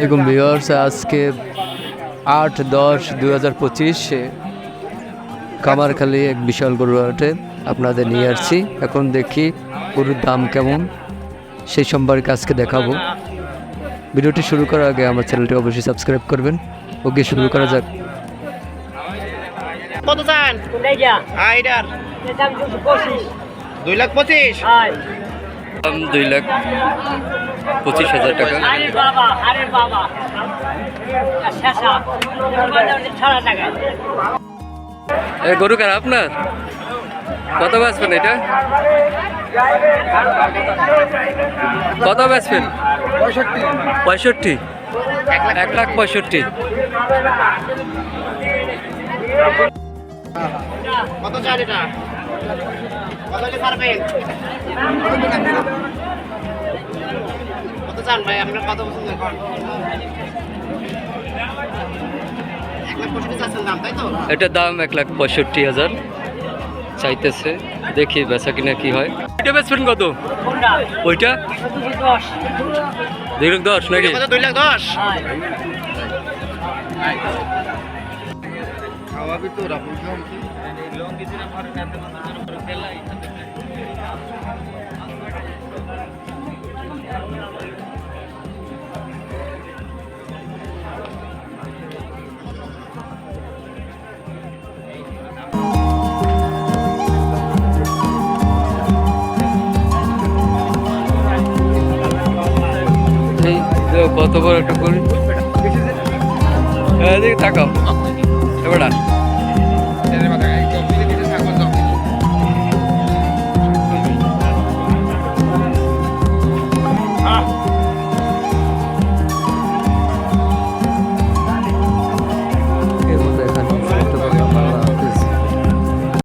দেখুন ভিওর্স আজকে আট দশ দুই হাজার পঁচিশে কামারখালি এক বিশাল গরু হাটে আপনাদের নিয়ে আসছি। এখন দেখি গরুর দাম কেমন সেই সম্পর্কে আজকে দেখাবো। ভিডিওটি শুরু করার আগে আমার চ্যানেলটি অবশ্যই সাবস্ক্রাইব করবেন। ওকে শুরু করা যাক। কত চান? দুই লাখ পঁচিশ? দুই লাখ পঁচিশ হাজার টাকা। এ, গরু কার? আপনার? কত বেচবেন এটা? কত বেচবেন? পঁয়ষট্টি। এক লাখ পঁয়ষট্টি। কত চান এটা? কত চান ভাই আপনার কত পছন্দ করেন চাচ্ছেন দাম এটার দাম এক লাখ পঁয়ষট্টি হাজার। চাইতেছে দেখি বেচা কিনা কি হয়। এটা বেচবেন কত? ওইটা? দুই লাখ দশ নাকি? দুই লাখ দশ? খাওয়াবি তো দেখো কত বড় একটা গরু তাকাও। এবার।